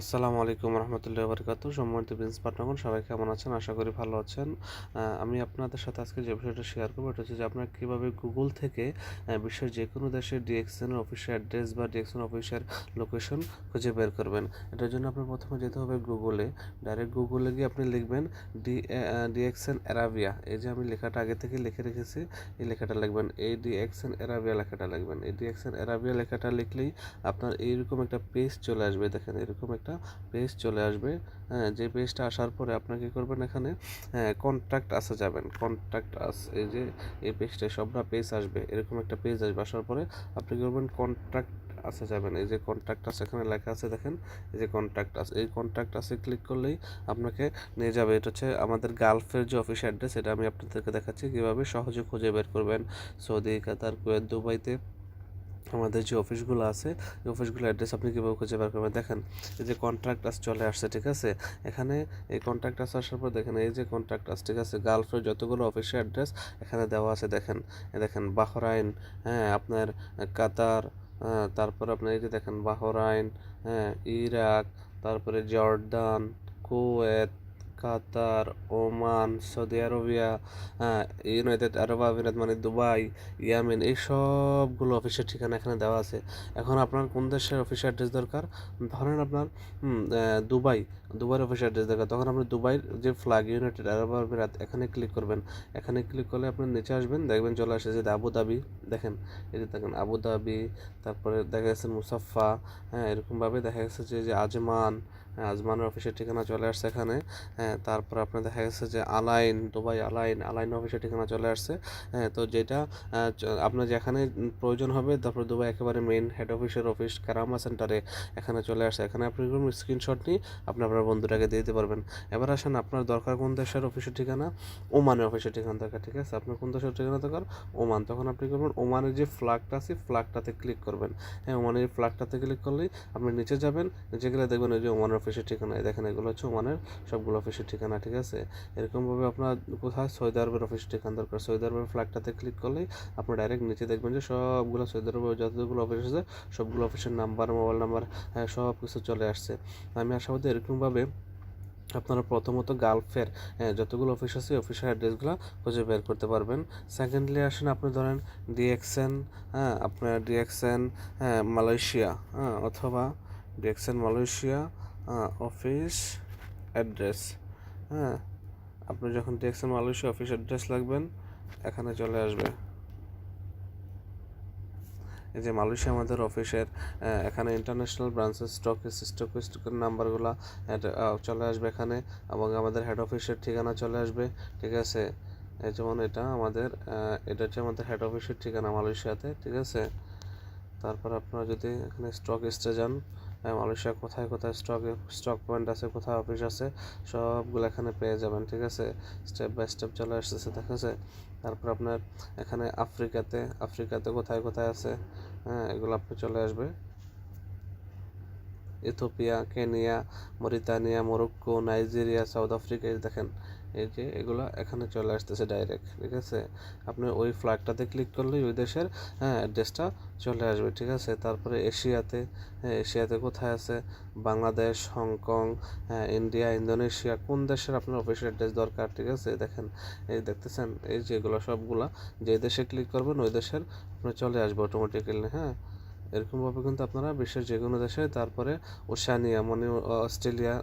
আসসালামু আলাইকুম রহমতুল্লাহ বরকাত সম্মানিত বিজনেস পার্টনারগণ সবাই কেমন আছেন? আশা করি ভালো আছেন। আমি আপনাদের সাথে আজকে যে বিষয়টা শেয়ার করব, এটা হচ্ছে যে আপনারা কীভাবে গুগল থেকে বিশ্বের যে কোনো দেশের ডিএক্সএনের অফিসের অ্যাড্রেস বা ডিএক্সএন অফিসের লোকেশন খুঁজে বের করবেন। এটার জন্য আপনার প্রথমে যেতে হবে গুগলে ডাইরেক্ট গুগলে গিয়ে আপনি লিখবেন ডি ডিএক্সএন অ্যারাবিয়া এই যে আমি লেখাটা আগে থেকে লিখে রেখেছি, এই লেখাটা লিখবেন। এই ডিএক্সএন অ্যারাবিয়া লেখাটা লিখবেন। এই ডিএক্সএন অ্যারাবিয়া লেখাটা লিখলেই আপনার এইরকম একটা পেজ চলে আসবে। দেখেন, এরকম একটা পেজ চলে আসবে। হ্যাঁ যে পেজটা আসার পরে আপনার কী করবেন এখানে কন্ট্যাক্ট আসে যাবেন। কন্ট্যাক্ট আস এই যে, এই পেজটা সবটা পেজ আসবে। এরকম একটা পেজ আসবে। আসার পরে আপনি কী করবেন কন্ট্যাক্ট আসে যাবেন। এই যে কন্ট্যাক্ট আছে, এখানে লেখা আছে দেখেন, এই যে কন্ট্যাক্ট আছে। এই কন্ট্যাক্ট আছে ক্লিক করলেই আপনাকে নিয়ে যাবে। এটা হচ্ছে আমাদের গালফের যে অফিস অ্যাড্রেস এটা আমি আপনাদেরকে দেখাচ্ছি কীভাবে সহজে খুঁজে বের করবেন। সৌদি, কাতার, কুয়েত, দুবাইতে। আমাদের যে অফিসগুলো আছে, এই অফিসগুলো অ্যাড্রেস আপনি কীভাবে খুঁজে বার করবেন? দেখেন, এই যে কন্ট্রাক্ট আস চলে আসছে, ঠিক আছে? এখানে এই কন্ট্রাক্ট আস আসার পর দেখেন, এই যে কন্ট্রাক্ট আস ঠিক আছে? গালফের যতগুলো অফিসের অ্যাড্রেস এখানে দেওয়া আছে, দেখেন। দেখেন বাহরাইন হ্যাঁ আপনার কাতার তারপর আপনার এই যে দেখেন বাহরাইন হ্যাঁ ইরাক তারপরে Jordan Kuwait Qatar, Oman, Saudi Arabia United Arab Emirates মানে দুবাই, ইয়ামিন এই সবগুলো অফিসের ঠিকানা এখানে দেওয়া আছে। এখন আপনার কোন দেশের অফিসের অ্যাড্রেস দরকার? ধরেন আপনার দুবাই, দুবাইয়ের অফিসের অ্যাড্রেস দরকার। তখন আপনি দুবাইয়ের যে ফ্ল্যাগ ইউনাইটেড আরব আমিরাত, এখানে ক্লিক করবেন। এখানে ক্লিক করলে আপনি নিচে আসবেন, দেখবেন চলে আসে যে আবুধাবি দেখেন, এই যে দেখেন আবু ধাবি, তারপরে দেখা গেছে মুসাফা হ্যাঁ এরকমভাবে দেখা গেছে যে আজমান আজমানের অফিসের ঠিকানা চলে আসছে এখানে। তারপর আপনার দেখা গেছে যে আলাইন, দুবাই আলাইন আলাইন অফিসের ঠিকানা চলে আসছে। তো যেটা আপনার যেখানে প্রয়োজন হবে, তারপর দুবাই একেবারে মেইন হেড অফিসের অফিস কারামা সেন্টারে এখানে চলে আসছে। এখানে আপনি স্ক্রিনশট নিয়ে আপনি আপনার বন্ধুটাকে দিয়ে দিতে পারবেন। এবার আসেন, আপনার দরকার কোন দেশের অফিসের ঠিকানা? ওমানের অফিসের ঠিকানা দরকার, ঠিক আছে? আপনার কোন দেশের ঠিকানা দরকার? ওমান। তখন আপনি করবেন? ওমানের যে ফ্ল্যাগটা আছে ফ্ল্যাগটাতে ক্লিক করবেন। হ্যাঁ ওমানের ফ্ল্যাগটাতে ক্লিক করলেই আপনি নিচে যাবেন, নিচে গেলে দেখবেন ওই যে ওমানের অফিসের ঠিকানা দেখেন এগুলো হচ্ছে ওমানের সবগুলো অফিসের ঠিকানা ঠিক আছে? এরকমভাবে আপনার কোথায় সৌদি আরবের অফিসের ঠিকানা দরকার? সৌদি আরবের ফ্ল্যাগটাতে ক্লিক করলেই আপনি ডাইরেক্ট নিচে দেখবেন যে সবগুলো সৌদি আরবের যতগুলো অফিস আছে সবগুলো অফিসের নাম্বার মোবাইল নাম্বার সব কিছু চলে আসছে। আমি আশা আশাবাদী এরকমভাবে আপনারা প্রথমত গালফের হ্যাঁ, যতগুলো অফিস আছে অফিসের অ্যাড্রেসগুলো খুঁজে বের করতে পারবেন। সেকেন্ডলি আসেন আপনি ধরেন ডিএক্সএন হ্যাঁ আপনার ডিএক্সএন হ্যাঁ মালয়েশিয়া হ্যাঁ অথবা ডিএক্সএন মালয়েশিয়া অফিস অ্যাড্রেস হ্যাঁ। আপনি যখন দেখছেন মালয়েশিয়া অফিস অ্যাড্রেস লাগবেন, এখানে চলে আসবে। এই যে মালয়েশিয়া আমাদের অফিসের এখানে ইন্টারন্যাশনাল ব্রাঞ্চের স্টক স্টক স্টকের নাম্বারগুলো চলে আসবে এখানে এবং আমাদের হেড অফিসের ঠিকানা চলে আসবে, ঠিক আছে? যেমন এটা আমাদের এটা হচ্ছে আমাদের হেড অফিসের ঠিকানা মালয়েশিয়াতে, ঠিক আছে? তারপর আপনারা যদি এখানে স্টক এক্সচেঞ্জ যান মালয়েশিয়া কোথায় কোথায় স্টক স্টক পয়েন্ট আছে, কোথায় অফিস আছে, সবগুলো এখানে পেয়ে যাবেন, ঠিক আছে? স্টেপ বাই স্টেপ চলে আসতেছে, ঠিক আছে? তারপর আপনার এখানে আফ্রিকাতে আফ্রিকাতে কোথায় কোথায় আছে? হ্যাঁ এগুলো আপনি চলে আসবে। Ethiopia Kenya, Mauritania, Morocco, Nigeria, South Africa দেখেন এই যে এগুলো এখানে চলে আসতেছে ডাইরেক্ট ঠিক আছে? আপনি ওই ফ্ল্যাগটাতে ক্লিক করলেই ওই দেশের হ্যাঁ অ্যাড্রেসটা চলে আসবে, ঠিক আছে? তারপরে এশিয়াতে হ্যাঁ এশিয়াতে কোথায় আছে? বাংলাদেশ, হংকং হ্যাঁ ইন্ডিয়া, ইন্দোনেশিয়া, কোন দেশের আপনার অফিসের অ্যাড্রেস দরকার, ঠিক আছে? দেখেন, এই দেখতেছেন, এই যেগুলো সবগুলা, যে দেশে ক্লিক করবেন, ওই দেশের আপনার চলে আসবে অটোমেটিক্যালি হ্যাঁ? এরকমভাবে কিন্তু আপনারা বিশ্বের যে কোনো দেশে, তারপরে ওশানিয়া মানে অস্ট্রেলিয়া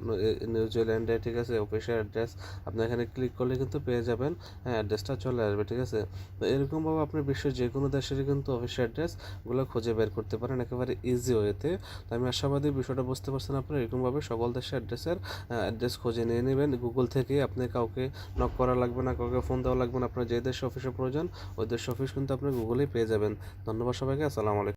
নিউজিল্যান্ডে ঠিক আছে? অফিসের অ্যাড্রেস, আপনি এখানে ক্লিক করলে কিন্তু পেয়ে যাবেন হ্যাঁ অ্যাড্রেসটা চলে আসবে, ঠিক আছে? তো এরকমভাবে আপনি বিশ্বের যে কোনো দেশেরই কিন্তু অফিসের অ্যাড্রেসগুলো খুঁজে বের করতে পারেন একেবারে ইজি ওয়েতে তো। আমি আশাবাদী বিষয়টা বুঝতে পারছেন আপনারা, এরকমভাবে সকল দেশের অ্যাড্রেসের অ্যাড্রেস খুঁজে নিয়ে নেবেন। গুগল থেকে আপনি কাউকে নক করা লাগবে না, কাউকে ফোন দেওয়া লাগবে না, আপনার যে দেশে অফিসের প্রয়োজন, ওই দেশের অফিস কিন্তু আপনি গুগলেই পেয়ে যাবেন। ধন্যবাদ সবাইকে, আসসালামু আলাইকুম।